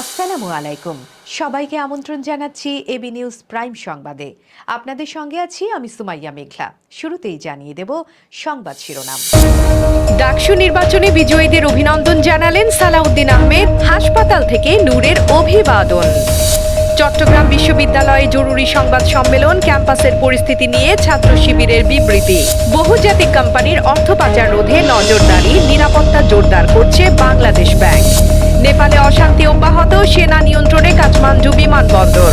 আসসালামু আলাইকুম। সবাইকে আমন্ত্রণ জানাচ্ছি এবি নিউজ প্রাইম সংবাদে। আপনাদের সঙ্গে আছি আমি সুমাইয়া মেঘলা। শুরুতেই জানিয়ে দেব সংবাদ শিরোনাম। ডাকসু নির্বাচনে বিজয়ীদের অভিনন্দন জানালেন সালাউদ্দিন আহমেদ, হাসপাতাল থেকে নূরের অভিবাদন। চট্টগ্রাম বিশ্ববিদ্যালয়ে জরুরি সংবাদ সম্মেলন, ক্যাম্পাসের পরিস্থিতি নিয়ে ছাত্র শিবিরের বিবৃতি। বহুজাতিক কোম্পানির অর্থ পাচার রোধে নজরদারি, নিরাপত্তা জোরদার করছে বাংলাদেশ ব্যাংক। নেপালে অশান্তি অব্যাহত, সেনা নিয়ন্ত্রণে কাঠমান্ডু বিমানবন্দর।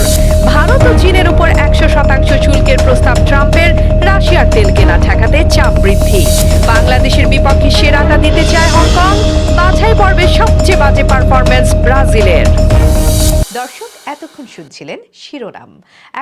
ভারত ও চীনের উপর একশো শতাংশ শুল্কের প্রস্তাব ট্রাম্পের, রাশিয়ার তেল কেনা ঠেকাতে চাপ বৃদ্ধি। বাংলাদেশের বিপক্ষে সেরাটা দিতে চায় হংকং, বাছাই পর্বে সবচেয়ে বাজে পারফরমেন্স ব্রাজিলের। দর্শক, এতক্ষণ শুনছিলেন শিরোনাম।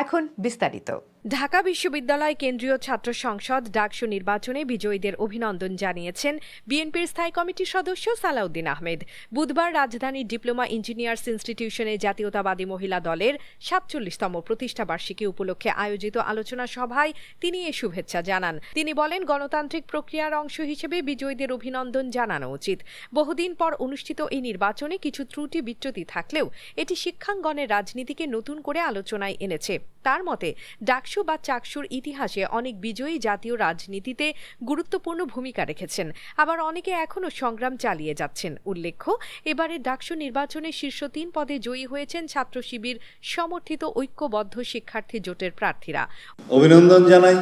এখন বিস্তারিত। ঢাকা বিশ্ববিদ্যালয় কেন্দ্রীয় ছাত্র সংসদ ডাকসু নির্বাচনে বিজয়ীদের অভিনন্দন জানিয়েছেন বিএনপির স্থায়ী কমিটির সদস্য সালাউদ্দিন আহমেদ। বুধবার রাজধানীর ডিপ্লোমা ইঞ্জিনিয়ার্স ইনস্টিটিউশনে জাতীয়তাবাদী মহিলা দলের সাতচল্লিশতম প্রতিষ্ঠাবার্ষিকী উপলক্ষে আয়োজিত আলোচনা সভায় তিনি এ শুভেচ্ছা জানান। তিনি বলেন, গণতান্ত্রিক প্রক্রিয়ার অংশ হিসেবে বিজয়ীদের অভিনন্দন জানানো উচিত। বহুদিন পর অনুষ্ঠিত এই নির্বাচনে কিছু ত্রুটি বিচ্যুতি থাকলেও এটি শিক্ষাঙ্গনের রাজনীতিকে নতুন করে আলোচনায় এনেছে। তার মতে, ডাকসু বা চাকসুর ইতিহাসে অনেক বিজয়ী জাতীয় রাজনীতিতে গুরুত্বপূর্ণ ভূমিকা রেখেছেন। আবার অনেকে এখনও সংগ্রাম চালিয়ে যাচ্ছেন, উল্লেখ্য, এবারে ডাকসু নির্বাচনে শীর্ষ তিন পদে জয়ী হয়েছেন ছাত্র শিবির সমর্থিত ঐক্যবদ্ধ শিক্ষার্থী জোটের প্রার্থীরা। অভিনন্দন জানাই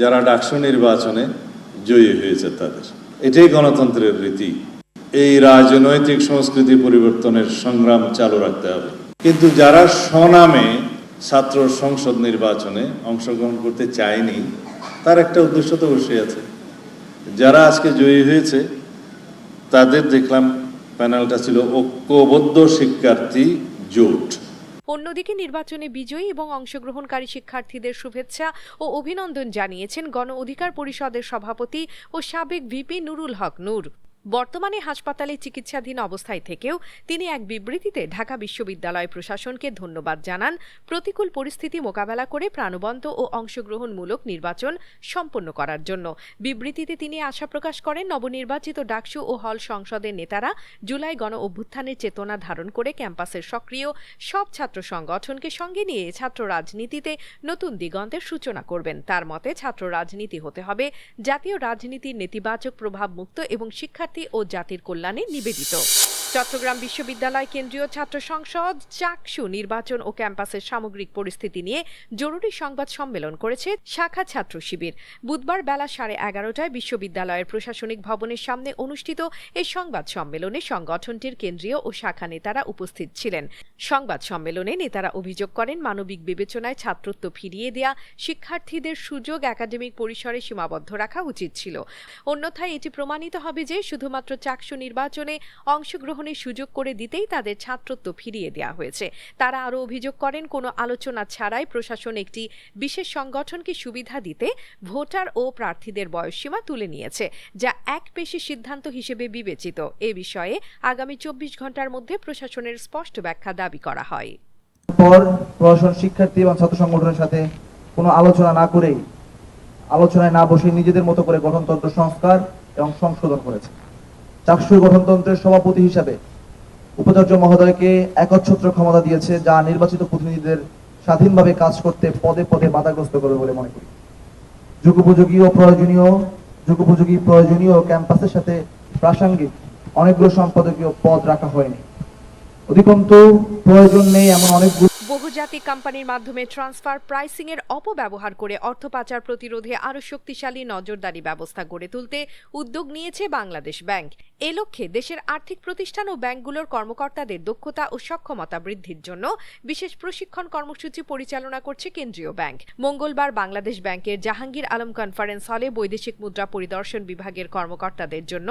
যারা ডাকসু নির্বাচনে জয়ী হয়েছে তাদের। এটাই গণতন্ত্রের রীতি। এই রাজনৈতিক সংস্কৃতি পরিবর্তনের সংগ্রাম চালু রাখতে হবে। কিন্তু যারা স্বনামে ছাত্র সংসদ নির্বাচনে অংশগ্রহণ করতে চায়নি, তার একটা উদ্দেশ্য তো অবশ্যই আছে। যারা আজকে জয়ী হয়েছে, তাদের দেখলাম প্যানেলটা ছিল ঐক্যবদ্ধ শিক্ষার্থী জোট। অন্যদিকে নির্বাচনে বিজয়ী এবং অংশগ্রহণকারী শিক্ষার্থীদের শুভেচ্ছা ও অভিনন্দন জানিয়েছেন গণ অধিকার পরিষদের সভাপতি ও সাবেক ভিপি নুরুল হক নূর। বর্তমানে হাসপাতালে চিকিৎসাধীন অবস্থায় থেকেও তিনি এক বিবৃতিতে ঢাকা বিশ্ববিদ্যালয় প্রশাসনকে ধন্যবাদ জানান। প্রতিকূল পরিস্থিতি মোকাবেলা করে প্রাণবন্ত ও অংশগ্রহণমূলক নির্বাচন সম্পন্ন করার জন্য। বিবৃতিতে তিনি আশা প্রকাশ করেন, নবনির্বাচিত ডাকসু ও হল সংসদের নেতারা জুলাই গণ অভ্যুত্থানের চেতনা ধারণ করে ক্যাম্পাসের সক্রিয় সব ছাত্র সংগঠনকে সঙ্গে নিয়ে ছাত্র রাজনীতিতে নতুন দিগন্তের সূচনা করবেন। তার মতে, ছাত্র রাজনীতি হতে হবে জাতীয় রাজনীতির নেতিবাচক প্রভাব মুক্ত এবং শিক্ষার্থী ও জাতির কল্যাণে নিবেদিত। চট্টগ্রাম বিশ্ববিদ্যালয় কেন্দ্রীয় ছাত্র সংসদ, চাকসু নির্বাচন ও ক্যাম্পাসের সামগ্রিক পরিস্থিতি নিয়ে জরুরি সংবাদ সম্মেলন করেছে শাখা ছাত্র শিবির। বুধবার বেলা সাড়ে এগারোটায় বিশ্ববিদ্যালয়ের প্রশাসনিক ভবনের সামনে অনুষ্ঠিত এই সংবাদ সম্মেলনে সংগঠনটির কেন্দ্রীয় ও শাখা নেতারা উপস্থিত ছিলেন। সংবাদ সম্মেলনে নেতারা অভিযোগ করেন, মানবিক বিবেচনায় ছাত্রত্ব ফিরিয়ে দেয়া শিক্ষার্থীদের সুযোগ একাডেমিক পরিসরে সীমাবদ্ধ রাখা উচিত ছিল। অন্যথায় এটি প্রমাণিত হবে যে শুধুমাত্র চাকসু নির্বাচনে অংশগ্রহণের সুযোগ করে দিতেই তাদের ছাত্রত্ব ফিরিয়ে দেওয়া হয়েছে। তারা আরও অভিযোগ করেন, কোনো আলোচনা ছাড়াই প্রশাসন একটি বিশেষ সংগঠনকে সুবিধা দিতে ভোটার ও প্রার্থীদের বয়সসীমা তুলে নিয়েছে, যা এক পেশি সিদ্ধান্ত হিসেবে বিবেচিত। এ বিষয়ে আগামী চব্বিশ ঘণ্টার মধ্যে প্রশাসনের স্পষ্ট ব্যাখ্যা দাবি করা হয়। পর প্রশাসন শিক্ষার্থী এবং ছাত্র সংগঠনের সাথে কোনো আলোচনা না করেই, আলোচনায় না বসে নিজেদের মতো করে গঠনতন্ত্র সংস্কার এবং সংশোধন করেছে। চাকসুর গঠনতন্ত্রের সভাপতি হিসাবে উপাচার্য মহোদয়কে একচ্ছত্র ক্ষমতা দিয়েছে, যা নির্বাচিত প্রতিনিধিদের স্বাধীনভাবে কাজ করতে পদে পদে বাধাগ্রস্ত করবে বলে মনে করি। যুগোপযোগী ও প্রয়োজনীয়, যুগোপযোগী প্রয়োজনীয় ক্যাম্পাসের সাথে প্রাসঙ্গিক অনেকগুলো সম্পাদকীয় পদ রাখা হয়নি। অধিকন্তু প্রয়োজন নেই এমন অনেকগুলো বহুজাতিক কোম্পানির মাধ্যমে ট্রান্সফার প্রাইসিং এর অপব্যবহার করে অর্থ পাচার প্রতিরোধে আরও শক্তিশালী নজরদারি ব্যবস্থা গড়ে তুলতে উদ্যোগ নিয়েছে বাংলাদেশ ব্যাংক। এ লক্ষ্যে দেশের আর্থিক প্রতিষ্ঠান ও ব্যাংকগুলোর কর্মকর্তাদের দক্ষতা ও সক্ষমতা বৃদ্ধির জন্য বিশেষ প্রশিক্ষণ কর্মসূচি পরিচালনা করছে কেন্দ্রীয় ব্যাংক। মঙ্গলবার বাংলাদেশ ব্যাংকের জাহাঙ্গীর আলম কনফারেন্স হলে বৈদেশিক মুদ্রা পরিদর্শন বিভাগের কর্মকর্তাদের জন্য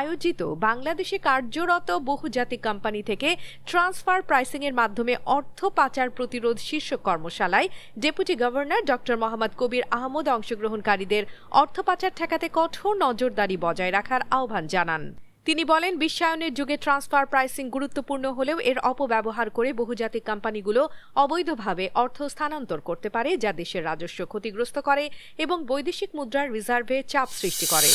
আয়োজিত বাংলাদেশে কার্যরত বহুজাতিক কোম্পানি থেকে ট্রান্সফার প্রাইসিং এর মাধ্যমে অর্থ পাচার প্রতিরোধ শীর্ষক কর্মশালায় deputy governor doctor Mohammad Kabir Ahmad অংশগ্রহণকারীদের অর্থ পাচার ঠেকাতে কঠোর নজরদারি বজায় রাখার আহ্বান জানান। তিনি বলেন, বিশ্বায়নের যুগে ট্রান্সফার প্রাইসিং গুরুত্বপূর্ণ হলেও এর অপব্যবহার করে বহুজাতিক কোম্পানিগুলো অবৈধভাবে অর্থ স্থানান্তর করতে পারে, যা দেশের রাজস্ব ক্ষতিগ্রস্ত করে এবং বৈদেশিক মুদ্রার রিজার্ভে চাপ সৃষ্টি করে।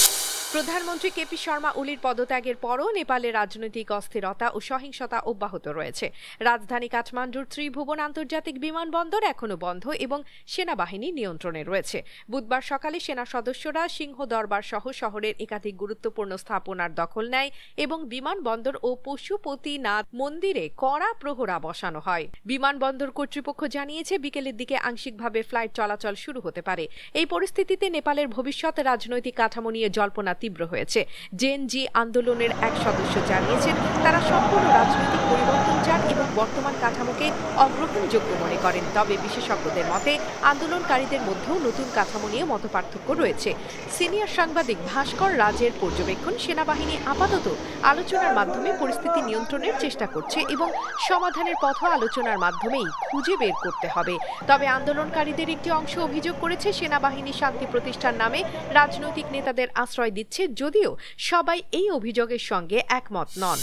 প্রধানমন্ত্রী কেপি শর্মা ওলির পদত্যাগের পরও নেপালে রাজনৈতিক অস্থিরতা ও সহিংসতা অব্যাহত রয়েছে। রাজধানী কাঠমান্ডুর ত্রিভুবন আন্তর্জাতিক বিমানবন্দর এখনও বন্ধ এবং সেনাবাহিনী নিয়ন্ত্রণে রয়েছে। বুধবার সকালে সেনা সদস্যরা সিংহ দরবার সহ শহরের একাধিক গুরুত্বপূর্ণ স্থাপনার দখল নেয় এবং বিমানবন্দর ও পশুপতিনাথ মন্দিরে কড়া প্রহরা বসানো হয়। বিমানবন্দর কর্তৃপক্ষ জানিয়েছে, বিকেলের দিকে আংশিকভাবে ফ্লাইট চলাচল শুরু হতে পারে। এই পরিস্থিতিতে নেপালের ভবিষ্যৎ রাজনৈতিক কাঠামো নিয়ে জল্পনা তীব্র হয়েছে। জেন জি আন্দোলনের এক সদস্য জানিয়েছেন, তারা সম্পূর্ণ রাজনৈতিক পরিবর্তন চান এবং বর্তমান কাঠামোকে অগ্রহণযোগ্য মনে করেন। তবে বিশেষজ্ঞদের মতে, আন্দোলনকারীদের মধ্যেও নতুন কাঠামো নিয়ে মতপার্থক্য রয়েছে। সিনিয়র সাংবাদিক ভাস্কর রাজের পর্যবেক্ষণ, সেনাবাহিনী আপাতত আলোচনার মাধ্যমে পরিস্থিতি নিয়ন্ত্রণের চেষ্টা করছে এবং সমাধানের পথ আলোচনার মাধ্যমেই খুঁজে বের করতে হবে। তবে আন্দোলনকারীদের একটি অংশ অভিযোগ করেছে, সেনাবাহিনী শান্তি প্রতিষ্ঠার নামে রাজনৈতিক নেতাদের আশ্রয় দিচ্ছে যদিও সবাই এই অভিযোগের সঙ্গে একমত নন।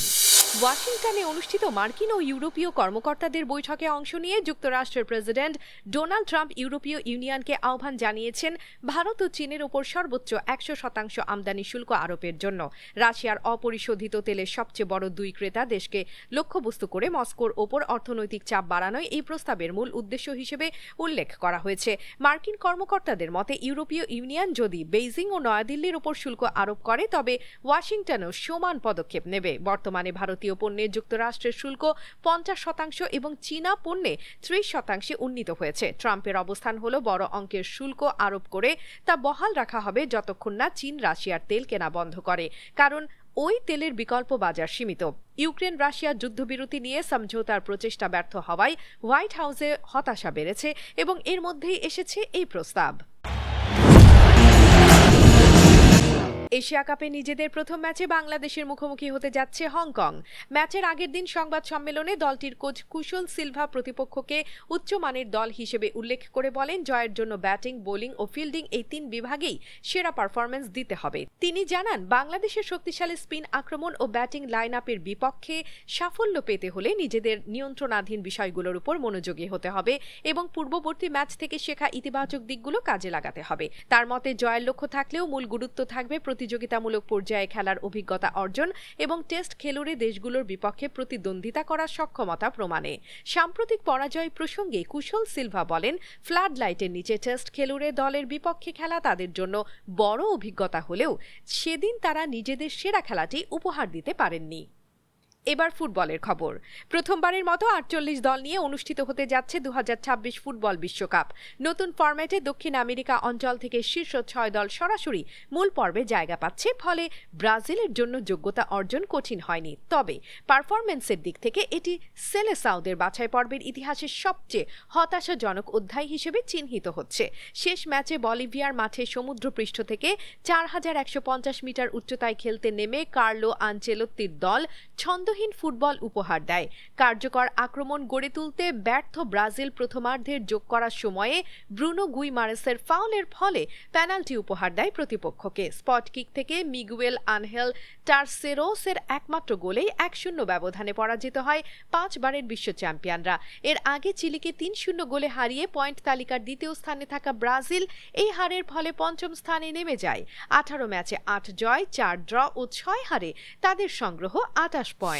ওয়াশিংটনে অনুষ্ঠিত মার্কিন ও ইউরোপীয় কর্মকর্তাদের বৈঠকে অংশ নিয়ে যুক্তরাষ্ট্রের প্রেসিডেন্ট ডোনাল্ড ট্রাম্প ইউরোপীয় ইউনিয়নকে আহ্বান জানিয়েছেন, ভারত ও চীনের ওপর সর্বোচ্চ একশো শতাংশ আমদানি শুল্ক আরোপের জন্য। রাশিয়ার অপরিশোধিত তেলের সবচেয়ে বড় দুই ক্রেতা দেশকে লক্ষ্যবস্তু করে মস্কোর ওপর অর্থনৈতিক চাপ বাড়ানোই এই প্রস্তাবের মূল উদ্দেশ্য হিসেবে উল্লেখ করা হয়েছে। মার্কিন কর্মকর্তাদের মতে, ইউরোপীয় ইউনিয়ন যদি বেইজিং ও নয়াদিল্লির ওপর শুল্ক আরোপ করে, তবে ওয়াশিংটনও সমান পদক্ষেপ নেবে। বর্তমানে ভারতীয় পণ্যে যুক্তরাষ্ট্রের শুল্ক পঞ্চাশ শতাংশ এবং চীনা পণ্যে ত্রিশ শতাংশে উন্নীত হয়েছে। ট্রাম্পের অবস্থান হল বড় অঙ্কের শুল্ক আরোপ করে, তা বহাল রাখা হবে যতক্ষণ না চীন রাশিয়ার তেল কেনা বন্ধ করে, কারণ ওই তেলের বিকল্প বাজার সীমিত। ইউক্রেন রাশিয়া যুদ্ধবিরতি নিয়ে সমঝোতার প্রচেষ্টা ব্যর্থ হওয়ায় হোয়াইট হাউসে হতাশা বেড়েছে এবং এর মধ্যেই এসেছে এই প্রস্তাব। এশিয়া কাপে নিজেদের প্রথম ম্যাচে বাংলাদেশের মুখোমুখি হতে যাচ্ছে হংকং। ম্যাচের আগের দিন সংবাদ সম্মেলনে দলটির কোচ কুশল সিলভা প্রতিপক্ষকে উচ্চমানের দল হিসেবে উল্লেখ করে বলেন, জয়ের জন্য ব্যাটিং, বোলিং ও ফিল্ডিং এই তিন বিভাগেই সেরা পারফরম্যান্স দিতে হবে। তিনি জানান, বাংলাদেশের শক্তিশালী স্পিন আক্রমণ ও ব্যাটিং লাইন আপের বিপক্ষে সাফল্য পেতে হলে নিজেদের নিয়ন্ত্রণাধীন বিষয়গুলোর উপর মনোযোগী হতে হবে এবং পূর্ববর্তী ম্যাচ থেকে শেখা ইতিবাচক দিকগুলো কাজে লাগাতে হবে। তার মতে, জয়ের লক্ষ্য থাকলেও মূল গুরুত্ব থাকবে প্রতিযোগিতামূলক পর্যায়ে খেলার অভিজ্ঞতা অর্জন এবং টেস্ট খেলুড়ে দেশগুলোর বিপক্ষে প্রতিদ্বন্দ্বিতা করার সক্ষমতা প্রমাণে। সাম্প্রতিক পরাজয় প্রসঙ্গে কুশল সিলভা বলেন ফ্লাড লাইটের নিচে টেস্ট খেলুড়ে দলের বিপক্ষে খেলা তাদের জন্য বড় অভিজ্ঞতা হলেও সেদিন তারা নিজেদের সেরা খেলাটি উপহার দিতে পারেননি। এবার ফুটবলের খবর। প্রথমবারের মতো আটচল্লিশ দল নিয়ে অনুষ্ঠিত হতে যাচ্ছে দুহাজার ছাব্বিশ ফুটবল বিশ্বকাপ। নতুন ফরম্যাটে দক্ষিণ আমেরিকা অঞ্চল থেকে শীর্ষ ছয় দল সরাসরি মূল পর্বে জায়গা পাচ্ছে, ফলে ব্রাজিলের জন্য যোগ্যতা অর্জন কঠিন হয়নি। তবে পারফরমেন্সের দিক থেকে এটি সেলেসাউদের বাছাই পর্বের ইতিহাসের সবচেয়ে হতাশাজনক অধ্যায় হিসেবে চিহ্নিত হচ্ছে। শেষ ম্যাচে বলিভিয়ার মাঠে সমুদ্রপৃষ্ঠ থেকে চার হাজার একশো পঞ্চাশ মিটার উচ্চতায় খেলতে নেমে কার্লো আনচেলত্তির দল ছন্দহীন ফুটবল উপহার দেয়। কার্যকর আক্রমণ গড়ে তুলতে ব্যর্থ ব্রাজিল প্রথমার্ধের যোগ করার সময়ে ব্রুনো গুইমারেসের ফাউলের ফলে পেনাল্টি উপহার দেয় প্রতিপক্ষকে। স্পট কিক থেকে মিগুয়েল আনহেল টার্সেরোসের একমাত্র গোলেই এক শূন্য ব্যবধানে পরাজিত হয় পাঁচবারের বিশ্ব চ্যাম্পিয়নরা। এর আগে চিলিকে তিন শূন্য গোলে হারিয়ে পয়েন্ট তালিকার দ্বিতীয় স্থানে থাকা ব্রাজিল এই হারের ফলে পঞ্চম স্থানে নেমে যায়। আঠারো ম্যাচে আট জয়, চার ড্র ও ছয় হারে তাদের সংগ্রহ আটাশ পয়েন্ট।